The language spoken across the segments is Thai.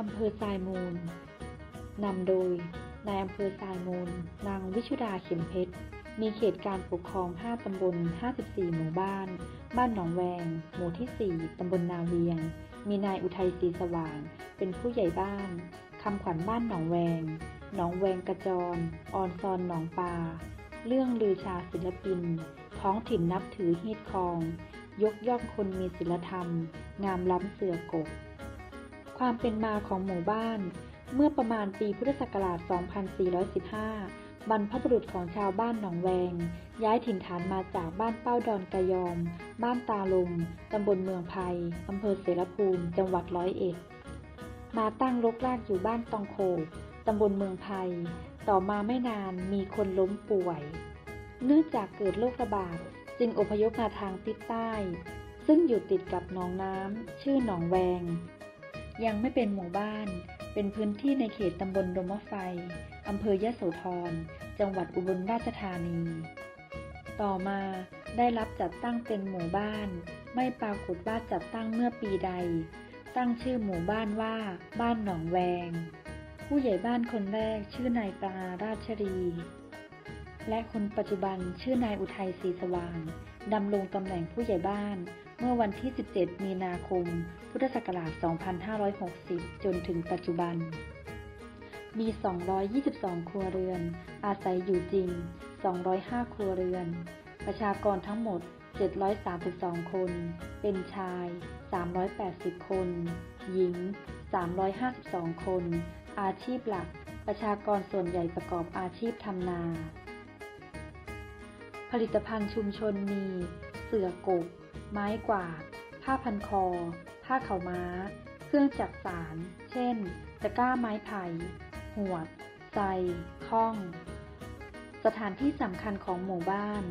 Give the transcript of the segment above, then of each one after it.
อำเภอทรายมูล นำโดยนายอำเภอทรายมูล นางวิชุดาเข็มเพชร มีเขตการปกครอง 5 ตำบล 54 หมู่บ้าน บ้านหนองแวง หมู่ที่ 4 ตำบลนาเวียง มีนายอุทัยศรีสว่าง เป็นผู้ใหญ่บ้านคำขวัญบ้านหนองแวง หนองแวงกระจร ออนซอนหนองปลา เรื่องลือชาศิลปิน ท้องถิ่นนับถือฮีดคอง ยกย่องคนมีศีลธรรม งามล้ำเสือกก ความเป็นมาของหมู่บ้าน เมื่อประมาณปีพุทธศักราช 2415 บรรพบุรุษของชาวบ้านหนองแวง ย้ายถิ่นฐานมาจากบ้านเป้าดอนกระยอม บ้านตาลมตำบลเมืองไผ่อำเภอเสรภูมิ จังหวัดร้อยเอ็ด มาตั้งรกรากอยู่บ้านตองโขกตำบลเมืองไผ่ต่อมาไม่นานมีคนล้มป่วย เนื่องจากเกิดโรคระบาดจึงอพยพมาทางทิศใต้ ซึ่งอยู่ติดกับหนองน้ำชื่อหนองแวง ยังไม่เป็นหมู่บ้าน เป็นพื้นที่ในเขตตำบลดมะไฟ อำเภอยะโสธร จังหวัดอุบลราชธานี ต่อมาได้รับจัดตั้งเป็นหมู่บ้าน ไม่ปรากฏว่าจัดตั้งเมื่อปีใด ตั้งชื่อหมู่บ้านว่า บ้านหนองแวง ผู้ใหญ่บ้านคนแรกชื่อนายปลาราชรี และคนปัจจุบันชื่อนายอุทัยศรีสว่างดำรงตำแหน่งผู้ใหญ่บ้าน เมื่อวันที่ 17 มีนาคม พุทธศักราช 2560 จนถึงปัจจุบัน มี 222 ครัวเรือน อาศัยอยู่จริง 205 ครัวเรือน ประชากรทั้งหมด 732 คน เป็นชาย 380 คน หญิง 352 คน อาชีพหลัก ประชากรส่วนใหญ่ประกอบอาชีพทำนา ผลิตภัณฑ์ชุมชนมี เสือกก ไม้กวาด ผ้าพันคอ ผ้าเขาม้า เครื่องจักสานเช่น ตะกร้าไม้ไผ่หวดไซข้อง สถานที่สำคัญของหมู่บ้าน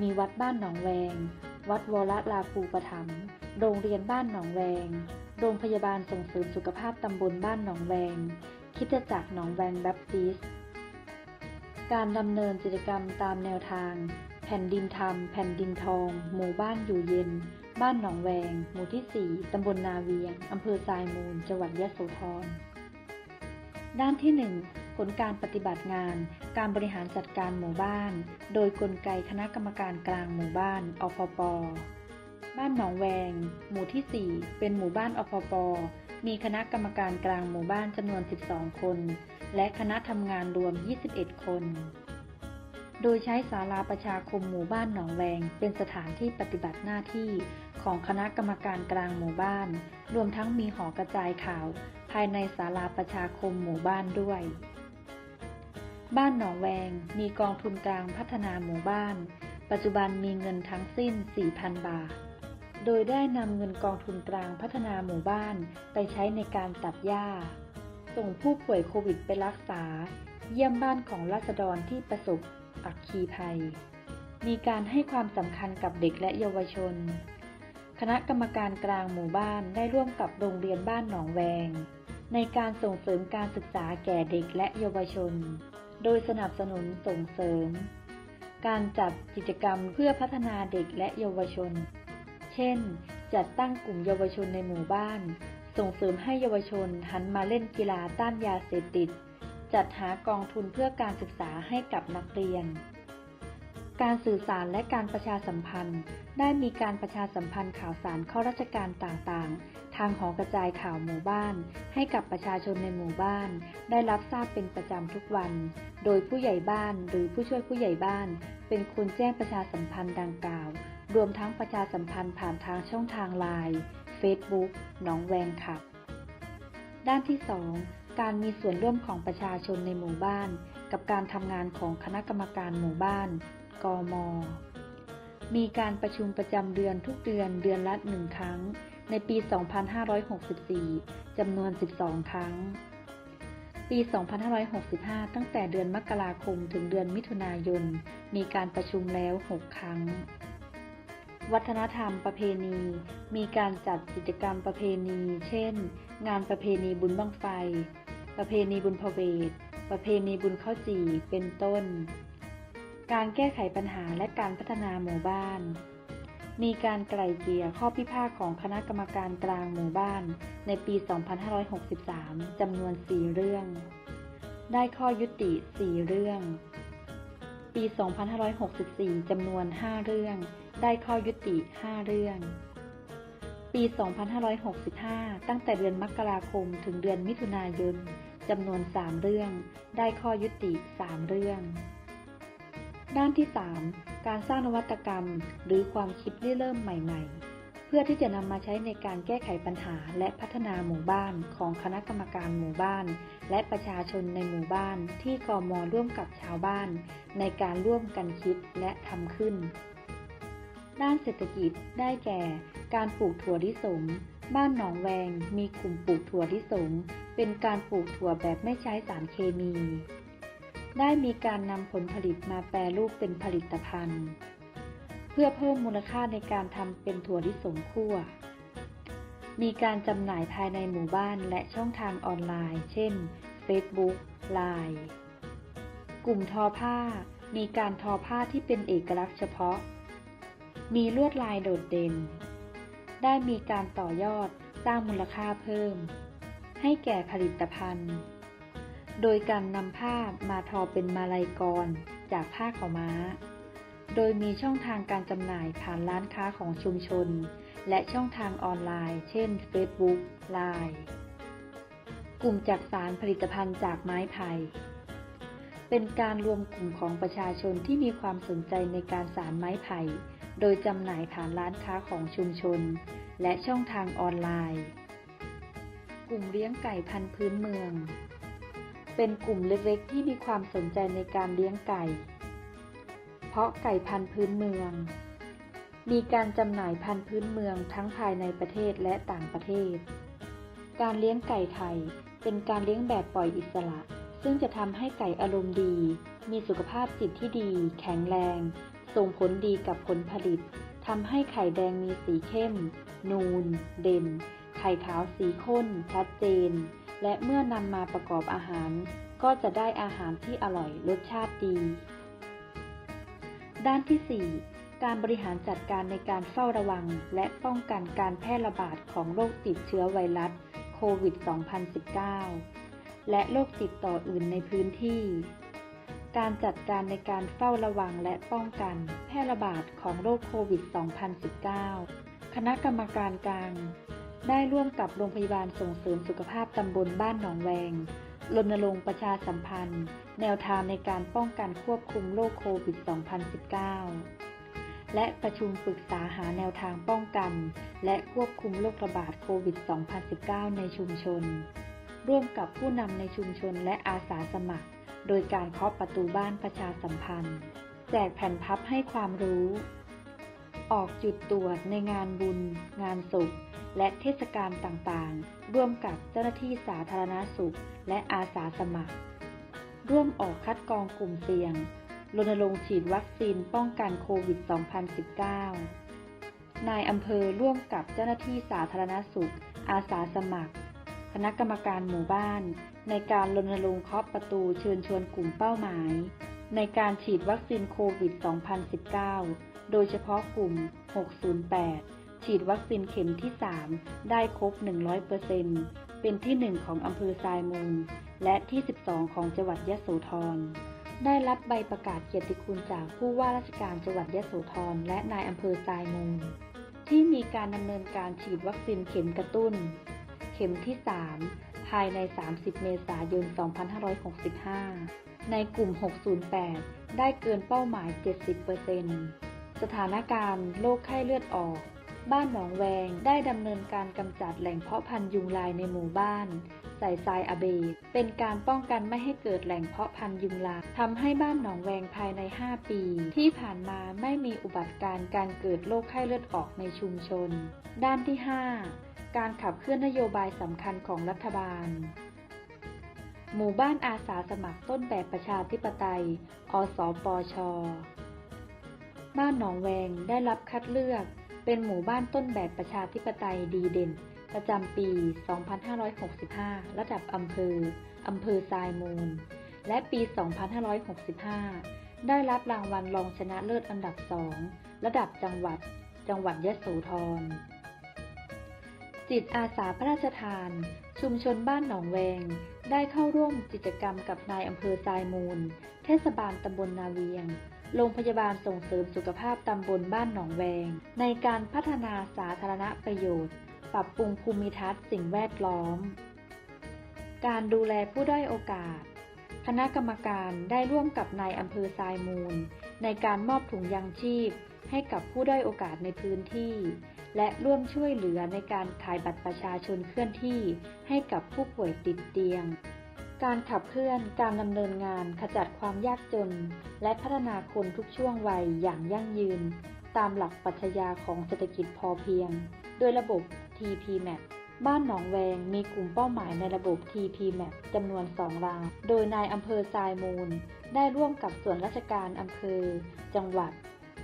มีวัดบ้านหนองแวง วัดวรลาภูปถมโรงเรียนบ้านหนองแวง โรงพยาบาลส่งเสริมสุขภาพตำบลบ้านหนองแวง คิดจักรหนองแวงแบปติสการดำเนินกิจกรรมตามแนวทาง แผ่นดินธรรม แผ่นดินทอง หมู่บ้านอยู่เย็น บ้านหนองแวง หมู่ที่ 4 ตำบลนาเวียง อำเภอทรายมูล จังหวัดยะโสธร ด้านที่ 1 ผลการปฏิบัติงาน การบริหารจัดการหมู่บ้าน โดยกลไกคณะกรรมการกลางหมู่บ้านอพป บ้านหนองแวง หมู่ที่ 4 เป็นหมู่บ้านอพป มีคณะกรรมการกลางหมู่บ้านจำนวน 12 คน และคณะทำงานรวม 21 คน โดยใช้ศาลาประชาคมหมู่บ้านหนองแวง เป็นสถานที่ปฏิบัติหน้าที่ของคณะกรรมการกลางหมู่บ้าน รวมทั้งมีหอกระจายข่าว ภายในศาลาประชาคมหมู่บ้านด้วย บ้านหนองแวงมีกองทุนกลางพัฒนาหมู่บ้าน ปัจจุบันมีเงินทั้งสิ้น 4,000 บาท โดยได้นำเงินกองทุนกลางพัฒนาหมู่บ้านไปใช้ในการตัดหญ้า ส่งผู้ป่วยโควิดไปรักษา เยี่ยมบ้านของราษฎรที่ประสบ อักคีภัย มีการให้ความสำคัญกับเด็กและเยาวชน คณะกรรมการกลางหมู่บ้านได้ร่วมกับโรงเรียนบ้านหนองแวง ในการส่งเสริมการศึกษาแก่เด็กและเยาวชน โดยสนับสนุนส่งเสริม การจัดกิจกรรมเพื่อพัฒนาเด็กและเยาวชน เช่น จัดตั้งกลุ่มเยาวชนในหมู่บ้าน ส่งเสริมให้เยาวชนหันมาเล่นกีฬาต้านยาเสพติด จัดหากองทุนเพื่อการศึกษาให้กับนักเรียน การสื่อสารและการประชาสัมพันธ์ ได้มีการประชาสัมพันธ์ข่าวสารเข้าราชการต่างๆ ทางหอกระจายข่าวหมู่บ้าน ให้กับประชาชนในหมู่บ้าน ได้รับทราบเป็นประจำทุกวัน โดยผู้ใหญ่บ้านหรือผู้ช่วยผู้ใหญ่บ้าน เป็นคนแจ้งประชาสัมพันธ์ดังกล่าว รวมทั้งประชาสัมพันธ์ผ่านทางช่องทางไลน์ Facebook หนองแวงขับ ด้านที่ 2 การมีส่วนร่วมของประชาชนในหมู่บ้าน กับการทำงานของคณะกรรมการหมู่บ้าน กม มีการประชุมประจำเดือนทุกเดือนเดือนละหนึ่งครั้ง ในปี 2564 จำนวน 12 ครั้ง ปี 2565 ตั้งแต่เดือนมกราคมถึงเดือนมิถุนายน มีการประชุมแล้ว 6 ครั้งวัฒนธรรมประเพณี มีการจัดกิจกรรมประเพณี เช่น งานประเพณีบุญบังไฟ ประเพณีบุญพเวทประเพณีบุญข้าวจี่เป็นต้น การแก้ไขปัญหาและการพัฒนาหมู่บ้าน มีการไกล่เกลี่ยข้อพิพาทของคณะกรรมการกลางหมู่บ้านในปี 2563 จำนวน 4 เรื่อง ได้ข้อยุติ 4 เรื่อง ปี 2564 จำนวน 5 เรื่อง ได้ข้อยุติ 5 เรื่องปี 2565 ตั้งแต่เดือนมกราคม ถึงเดือนมิถุนายน จำนวน3เรื่อง ได้ข้อยุติ3เรื่อง ด้านที่ 3 การสร้างนวัตกรรม หรือความคิดริเริ่มใหม่ ๆ เพื่อที่จะนำมาใช้ในการแก้ไขปัญหาและพัฒนาหมู่บ้านของคณะกรรมการหมู่บ้าน และประชาชนในหมู่บ้านที่กมร่วมกับชาวบ้าน ในการร่วมกันคิดและทำขึ้น ด้านเศรษฐกิจได้แก่ การปลูกถั่วลิสงบ้านหนองแวงมีกลุ่มปลูกถั่วลิสง เป็นการปลูกถั่วแบบไม่ใช้สารเคมี ได้มีการนำผลผลิตมาแปรรูปเป็นผลิตภัณฑ์ เพื่อเพิ่มมูลค่าในการทำเป็นถั่วลิสงคั่ว มีการจำหน่ายภายในหมู่บ้านและช่องทางออนไลน์ เช่น Facebook Line กลุ่มทอผ้า มีการทอผ้าที่เป็นเอกลักษณ์เฉพาะ มีลวดลายโดดเด่น ได้มีการต่อยอดสร้างมูลค่าเพิ่ม ให้แก่ผลิตภัณฑ์ โดยการนำผ้ามาทอเป็นมาลัยกรจากผ้าขาวม้า โดยมีช่องทางการจำหน่ายผ่านร้านค้าของชุมชน และช่องทางออนไลน์ เช่น Facebook Line กลุ่มจักสารผลิตภัณฑ์จากไม้ไผ่เป็นการรวมกลุ่มของประชาชนที่มีความสนใจในการสารไม้ไผ่ โดยจำหน่ายผ่านร้านค้าของชุมชน และช่องทางออนไลน์ กลุ่มเลี้ยงไก่พันธุ์พื้นเมือง เป็นกลุ่มเล็กๆ ที่มีความสนใจในการเลี้ยงไก่ เพราะไก่พันธุ์พื้นเมือง มีการจำหน่ายพันธุ์พื้นเมืองทั้งภายในประเทศและต่างประเทศ การเลี้ยงไก่ไทยเป็นการเลี้ยงแบบปล่อยอิสระ ซึ่งจะทำให้ไก่อารมณ์ดี มีสุขภาพจิตที่ดี แข็งแรง ส่งผลดีกับผลผลิตทำให้ไข่แดงมีสีเข้ม นูน เด่น ไข่ขาวสีข้น ชัดเจน และเมื่อนำมาประกอบอาหาร ก็จะได้อาหารที่อร่อยรสชาติดี ด้านที่ 4 การบริหารจัดการในการเฝ้าระวัง และป้องกันการแพร่ระบาดของโรคติดเชื้อไวรัสโควิด 2019 และโรคติดต่ออื่นในพื้นที่ การจัดการในการเฝ้าระวังและป้องกันแพร่ระบาดของโรคโควิด 2019 คณะกรรมการกลาง ได้ร่วมกับโรงพยาบาลส่งเสริมสุขภาพตำบลบ้านหนองแวงรณรงค์ประชาสัมพันธ์ แนวทางในการป้องกันควบคุมโรคโควิด 2019 และประชุมปรึกษาหาแนวทางป้องกัน และควบคุมโรคระบาดโควิด 2019 ในชุมชน ร่วมกับผู้นำในชุมชนและอาสาสมัคร โดยการเคาะประตูบ้านประชาสัมพันธ์ แจกแผ่นพับให้ความรู้ ออกจุดตรวจในงานบุญ งานศพ และเทศกาลต่างๆ ร่วมกับเจ้าหน้าที่สาธารณสุข และอาสาสมัคร ร่วมออกคัดกรองกลุ่มเสี่ยง รณรงค์ฉีดวัคซีนป้องกันโควิด 2019 นายอำเภอร่วมกับเจ้าหน้าที่สาธารณสุข อาสาสมัคร คณะกรรมการหมู่บ้าน ในการรณรงค์เคาะประตูเชิญชวนกลุ่มเป้าหมาย ในการฉีดวัคซีนโควิด 2019 โดยเฉพาะกลุ่ม 608 ฉีดวัคซีนเข็มที่ 3 ได้ครบ 100%เป็นที่ 1 ของอำเภอทรายมูล และที่ 12 ของจังหวัดยะโสธร ได้รับใบประกาศเกียรติคุณจากผู้ว่าราชการจังหวัดยะโสธรและนายอำเภอทรายมูล ที่มีการดำเนินการฉีดวัคซีนเข็มกระตุ้น เข็มที่ 3 ภายใน 30 เมษายน 2565 ในกลุ่ม 608 ได้เกินเป้าหมาย 70%สถานการณ์โรคไข้เลือดออก บ้านหนองแวงได้ดำเนินการกำจัดแหล่งเพาะพันธุ์ยุงลายในหมู่บ้านใส่ทรายอเบดเป็นการป้องกันไม่ให้เกิดแหล่งเพาะพันธุ์ยุงลายทำให้บ้านหนองแวงภายใน 5 ปี ที่ผ่านมาไม่มีอุบัติการ์การเกิดโรคไข้เลือดออกในชุมชน ด้านที่ 5 การขับเคลื่อนนโยบายสำคัญของรัฐบาลหมู่บ้านอาสาสมัครต้นแบบประชาธิปไตย อสปช บ้านหนองแวงได้รับคัดเลือก เป็นหมู่บ้านต้นแบบประชาธิปไตยดีเด่น ประจำปี 2565 ระดับอำเภอ อำเภอทรายมูล และปี 2565 ได้รับรางวัลรองชนะเลิศอันดับ2ระดับจังหวัด จังหวัดยะโสธร จิตอาสาพระราชทาน ชุมชนบ้านหนองแวง ได้เข้าร่วมกิจกรรมกับนายอำเภอทรายมูล เทศบาลตำบลนาเวียง โรงพยาบาลส่งเสริมสุขภาพตำบลบ้านหนองแวง ในการพัฒนาสาธารณประโยชน์ ปรับปรุงภูมิทัศน์สิ่งแวดล้อม การดูแลผู้ด้อยโอกาส คณะกรรมการได้ร่วมกับนายอำเภอทรายมูล ในการมอบถุงยางชีพ ให้กับผู้ด้อยโอกาสในพื้นที่ และร่วมช่วยเหลือในการถ่ายบัตรประชาชนเคลื่อนที่ ให้กับผู้ป่วยติดเตียง การขับเคลื่อนการดำเนินงานขจัดความยากจน และพัฒนาคนทุกช่วงวัยอย่างยั่งยืน ตามหลักปรัชญาของเศรษฐกิจพอเพียง โดยระบบ TPMAP บ้านหนองแวงมีกลุ่มเป้าหมายในระบบ TPMAP จำนวน 2 ราย โดยนายอำเภอทรายมูล ได้ร่วมกับส่วนราชการอำเภอ จังหวัด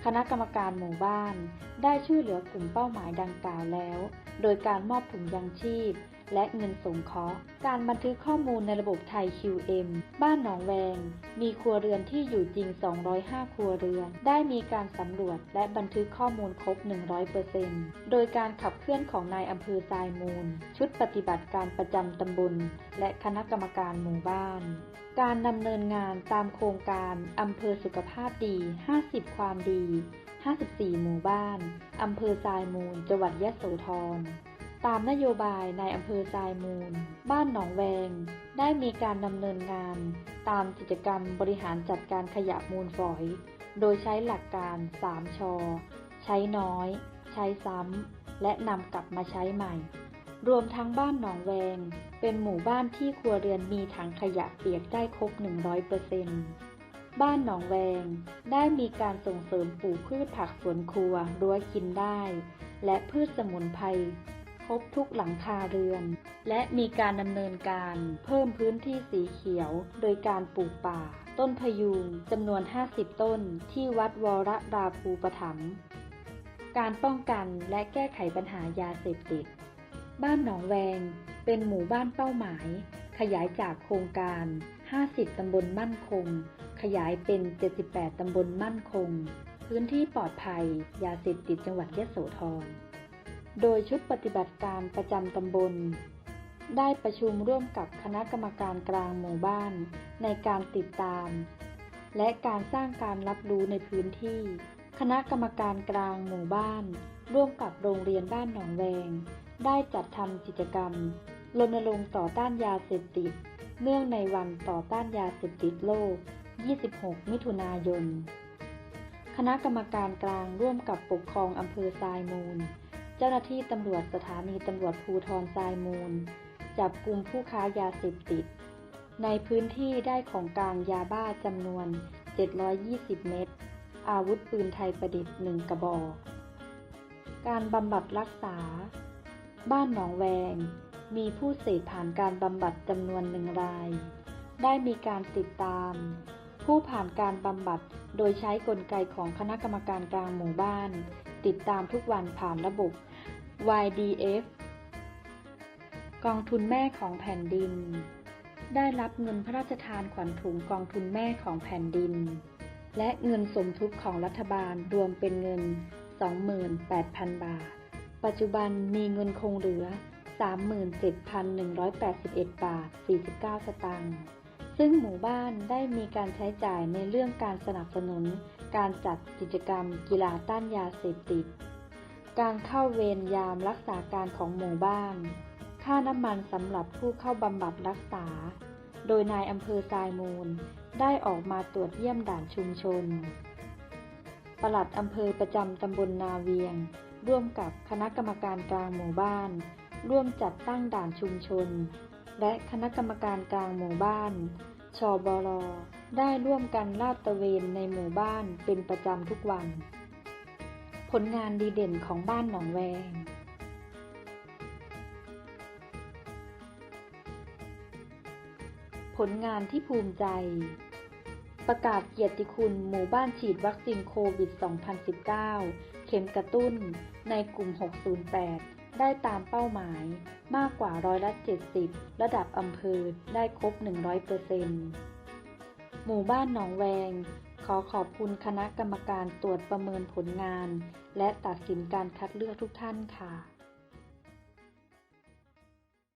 คณะกรรมการหมู่บ้าน ได้ช่วยเหลือกลุ่มเป้าหมายดังกล่าวแล้ว โดยการมอบถุงยางชีพ และเงินสงเคราะห์ การบันทึกข้อมูลในระบบไทย QM บ้านหนองแวง มีครัวเรือนที่อยู่จริง 205 ครัวเรือน ได้มีการสำรวจและบันทึกข้อมูลครบ 100%โดยการขับเคลื่อนของนายอำเภอทรายมูล ชุดปฏิบัติการประจำตำบล และคณะกรรมการหมู่บ้าน การดำเนินงานตามโครงการอำเภอสุขภาพดี 50 ความดี 54 หมู่บ้าน อำเภอทรายมูล จังหวัดยะโสธร ตามนโยบายในอำเภอทรายมูล บ้านหนองแวง ได้มีการดำเนินงาน ตามกิจกรรมบริหารจัดการขยะมูลฝอย โดยใช้หลักการ 3ชอใช้น้อย ใช้ซ้ำ และนำกลับมาใช้ใหม่ รวมทั้งบ้านหนองแวง เป็นหมู่บ้านที่ครัวเรือนมีถังขยะเปียกได้ครบ 100%บ้านหนองแวงได้มีการส่งเสริมปลูกพืชผักสวนครัวรั้วกินได้ และพืชสมุนไพร ครบทุกหลังคาเรือน และมีการดำเนินการเพิ่มพื้นที่สีเขียว โดยการปลูกป่า ต้นพยุงจำนวน 50 ต้นที่วัดวรราภูปถัมการป้องกันและแก้ไขปัญหายาเสพติด บ้านหนองแวง เป็นหมู่บ้านเป้าหมาย ขยายจากโครงการ 50 ตำบลมั่นคง ขยายเป็น 78 ตำบลมั่นคง พื้นที่ปลอดภัย ยาเสพติดจังหวัดยะโสธร โดยชุดปฏิบัติการประจำตำบล ได้ประชุมร่วมกับคณะกรรมการกลางหมู่บ้าน ในการติดตาม และการสร้างการรับรู้ในพื้นที่ คณะกรรมการกลางหมู่บ้าน ร่วมกับโรงเรียนบ้านหนองแวง ได้จัดทำกิจกรรมรณรงค์ต่อต้านยาเสพติด เนื่องในวันต่อต้านยาเสพติดโลก 26 มิถุนายน คณะกรรมการกลางร่วมกับปกครองอำเภอทรายมูล เจ้าหน้าที่ตำรวจสถานีตำรวจภูทรทรายมูล จับกลุ่มผู้ค้ายาเสพติด ในพื้นที่ได้ของกลางยาบ้าจำนวน 720 เม็ดอาวุธปืนไทยประดิษฐ์หนึ่งกระบอก การบำบัดรักษา บ้านหนองแวง มีผู้เสพผ่านการบำบัดจำนวนหนึ่งราย ได้มีการติดตาม ผู้ผ่านการบำบัดโดยใช้กลไกของคณะกรรมการกลางหมู่บ้าน ติดตามทุกวันผ่านระบบ YDF กองทุนแม่ของแผ่นดิน ได้รับเงินพระราชทานขวัญถุงกองทุนแม่ของแผ่นดิน และเงินสมทบของรัฐบาลรวมเป็นเงิน 28,000 บาท ปัจจุบันมีเงินคงเหลือ 37,181 บาท 49 สตางค์ซึ่งหมู่บ้านได้มีการใช้จ่ายในเรื่องการสนับสนุน การจัดกิจกรรมกีฬาต้านยาเสพติด การเข้าเวรยามรักษาการของหมู่บ้าน ค่าน้ำมันสำหรับผู้เข้าบำบัดรักษา โดยนายอำเภอทรายมูล ได้ออกมาตรวจเยี่ยมด่านชุมชน ปลัดอำเภอประจำตำบลนาเวียง ร่วมกับคณะกรรมการกลางหมู่บ้าน ร่วมจัดตั้งด่านชุมชน และคณะกรรมการกลางหมู่บ้านชบล ได้ร่วมกันลาดตระเวนในหมู่บ้านเป็นประจำทุกวัน ผลงานดีเด่นของบ้านหนองแวง ผลงานที่ภูมิใจ ประกาศเกียรติคุณหมู่บ้านฉีดวัคซีนโควิด 2019 เข็มกระตุ้นในกลุ่ม 608ได้ตามเป้าหมายมากกว่าร้อยละ 70 ระดับอำเภอได้ครบ 100% หมู่บ้านหนองแวง ขอขอบคุณคณะกรรมการตรวจประเมินผลงาน และตัดสินการคัดเลือกทุกท่านค่ะ